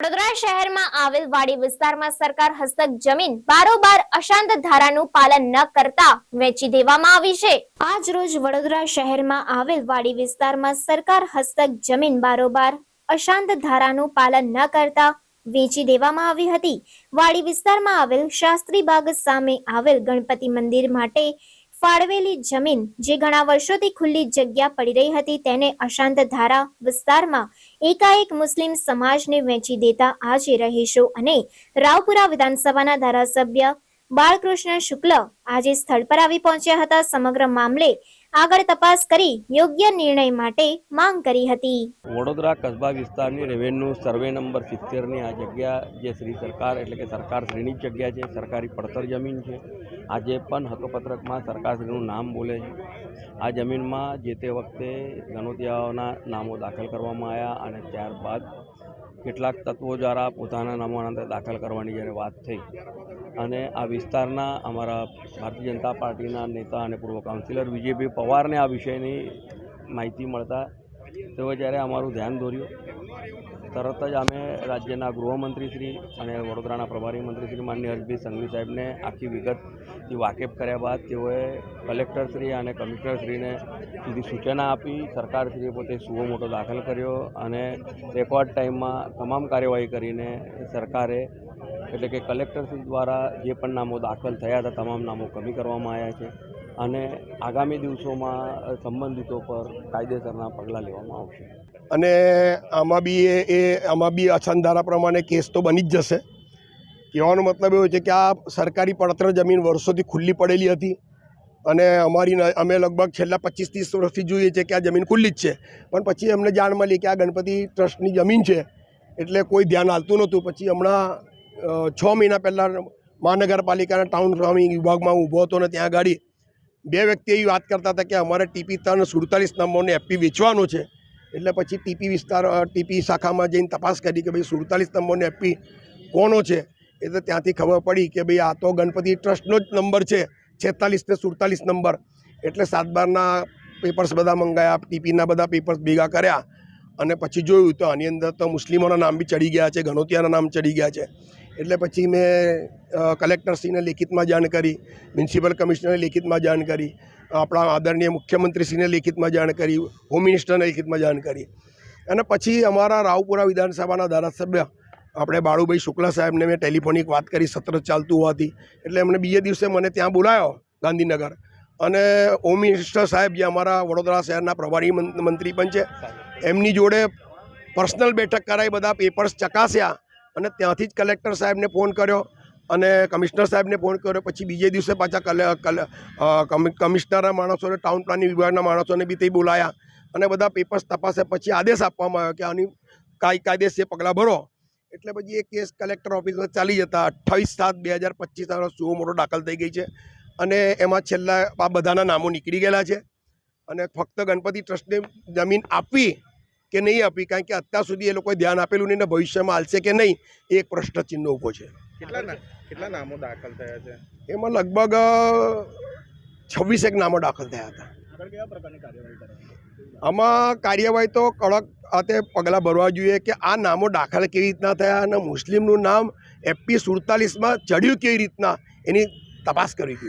વડોદરા શહેરમાં આવેલ વાડી વિસ્તારમાં સરકાર હસ્તક જમીન બારોબાર અશાંત ધારાનું પાલન ન કરતા વેચી દેવામાં આવી છે. આજ રોજ વડોદરા શહેરમાં આવેલ વાડી વિસ્તારમાં સરકાર હસ્તક જમીન બારોબાર અશાંત ધારાનું પાલન ન કરતા વેચી દેવામાં આવી હતી. વાડી વિસ્તારમાં આવેલ શાસ્ત્રી બાગ સામે આવેલ ગણપતિ મંદિર માટે ફાળવેલી જમીન જે ઘણા વર્ષોથી ખુલ્લી જગ્યા પડી રહી હતી તેને અશાંત ધારા વિસ્તારમાં એકાએક મુસ્લિમ સમાજને વેચી દેતા આજે રહીશો અને રાવપુરા વિધાનસભાના ધારાસભ્ય બાળકૃષ્ણ શુક્લ આજે સ્થળ પર આવી પહોંચ્યા હતા. સમગ્ર મામલે આગળ તપાસ કરી યોગ્ય નિર્ણય માટે માંગ કરી હતી. વડોદરા કસ્બા વિસ્તારની રેવન્યુ સર્વે નંબર સિત્તેરની આ જગ્યા જે શ્રી સરકાર એટલે કે સરકાર શ્રેણી જગ્યા છે, સરકારી પડતર જમીન છે આજે પણ હકપત્રકમાં સરકારશ્રીનું નામ બોલે છે. આ જમીનમાં જે તે વખતે ગણોતિયાઓના નામો દાખલ કરવામાં આવ્યા અને ત્યારબાદ કેટલાક તત્વો દ્વારા પોતાના નામોના દાખલ કરવાની જ્યારે વાત થઈ અને આ વિસ્તારના અમારા ભારતીય જનતા પાર્ટીના નેતા અને પૂર્વ કાઉન્સિલર વિજયભાઈ પવારને આ વિષયની માહિતી મળતા તેઓ જ્યારે અમારું ધ્યાન દોર્યું, તરત જ અમે રાજ્યના ગૃહમંત્રી શ્રી અને વડોદરાના પ્રભારી મંત્રી શ્રી માનનીય હર્ષભાઈ સંઘવી સાહેબને આખી વિગતથી વાકેફ કર્યા બાદ તેઓએ કલેક્ટરશ્રી અને કમિશનરશ્રીને સીધી સૂચના આપી. સરકારશ્રીએ પોતે સુઓ મોટો દાખલ કર્યો અને રેકોર્ડ ટાઈમમાં તમામ કાર્યવાહી કરીને સરકારે, એટલે કે કલેક્ટરશ્રી દ્વારા જે પણ નામો દાખલ થયા હતા, તમામ નામો કમી કરવામાં આવ્યા છે અને આગામી દિવસોમાં સંબંધિતો પર કાયદેસરના પગલાં લેવામાં આવશે. અને આમાં બી એ આમાં બી અછંધારા પ્રમાણે કેસ તો બની જ જશે. કહેવાનો મતલબ એવો છે કે આ સરકારી પડતર જમીન વર્ષોથી ખુલ્લી પડેલી હતી અને અમારી અમે લગભગ છેલ્લા પચીસ ત્રીસ વર્ષથી જોઈએ છે કે આ જમીન ખુલ્લી જ છે. પણ પછી અમને જાણ મળી કે આ ગણપતિ ટ્રસ્ટની જમીન છે એટલે કોઈ ધ્યાન આવતું નહોતું. પછી હમણાં છ મહિના પહેલાં મહાનગરપાલિકાના ટાઉન પ્લાનિંગ વિભાગમાં હું ઊભો હતો ને ત્યાં ગાડી બે વ્યક્તિ એવી વાત કરતા હતા કે અમારે ટીપી ત્રણ સુડતાલીસ નંબરનો એફપી વેચવાનો છે. એટલે પછી ટીપી વિસ્તાર ટીપી શાખામાં જઈને તપાસ કરી કે ભાઈ સુડતાલીસ નંબરનો એફપી કોનો છે? એ તો ત્યાંથી ખબર પડી કે ભાઈ આ તો ગણપતિ ટ્રસ્ટનો જ નંબર છે, છેતાલીસ ને સુડતાલીસ નંબર. એટલે સાત બારના પેપર્સ બધા મંગાયા, ટીપીના બધા પેપર્સ ભેગા કર્યા અને પછી જોયું તો આની અંદર તો મુસ્લિમોના નામ બી ચડી ગયા છે ઘણોતિયાના નામ ચડી ગયા છે. એટલે પછી મેં કલેક્ટરશ્રીને લેખિતમાં જાણ કરી, મ્યુનિસિપલ કમિશનરને લેખિતમાં જાણ કરી, આપણા આદરણીય મુખ્યમંત્રીશ્રીને લેખિતમાં જાણ કરી, હોમ મિનિસ્ટરને લેખિતમાં જાણ કરી. અને પછી અમારા રાવપુરા વિધાનસભાના ધારાસભ્ય આપણે બાળુભાઈ શુક્લા સાહેબને મેં ટેલિફોનિક વાત કરી, સત્ર ચાલતું હોવાથી. એટલે એમણે બીજે દિવસે મને ત્યાં બોલાયો ગાંધીનગર. અને હોમ મિનિસ્ટર સાહેબ જે અમારા વડોદરા શહેરના પ્રભારી મંત્રી પણ છે, એમની જોડે પર્સનલ બેઠક કરાવી બધા પેપર્સ ચકાસ્યા અને ત્યાંથી જ કલેક્ટર સાહેબને ફોન કર્યો અને કમિશનર સાહેબને ફોન કર્યો. પછી બીજે દિવસે પાછા કલે કમિશનરના માણસોને, ટાઉન પ્લાનિંગ વિભાગના માણસોને બી તે બોલાયા અને બધા પેપર્સ તપાસ્યા. પછી આદેશ આપવામાં આવ્યો કે આની કાય કાયદેસર પગલાં ભરો. એટલે પછી એ કેસ કલેક્ટર ઓફિસમાં ચાલી જતા. અઠ્ઠાવીસ સાત બે હજાર પચીસ સુઓ મોટો દાખલ થઈ ગઈ છે. અને એમાં છેલ્લા આ બધાના નામો નીકળી ગયેલા છે. અને ફક્ત ગણપતિ ટ્રસ્ટને જમીન આપવી કે નહીં આપવી કારણ કે અત્યાર સુધી એ લોકોએ ધ્યાન આપેલું નહીં ને ભવિષ્યમાં હાલશે કે નહીં એ એક પ્રશ્નચિહ્ન ઊભો છે. કેટલા કેટલા નામો દાખલ થયા છે? એમાં લગભગ છવ્વીસેક નામો દાખલ થયા હતા. આમાં કાર્યવાહી તો કડક આતે પગલાં ભરવા જોઈએ કે આ નામો દાખલ કેવી રીતના થયા અને મુસ્લિમનું નામ એપી સુડતાલીસમાં ચડ્યું કેવી રીતના એની તપાસ કરવી જોઈએ.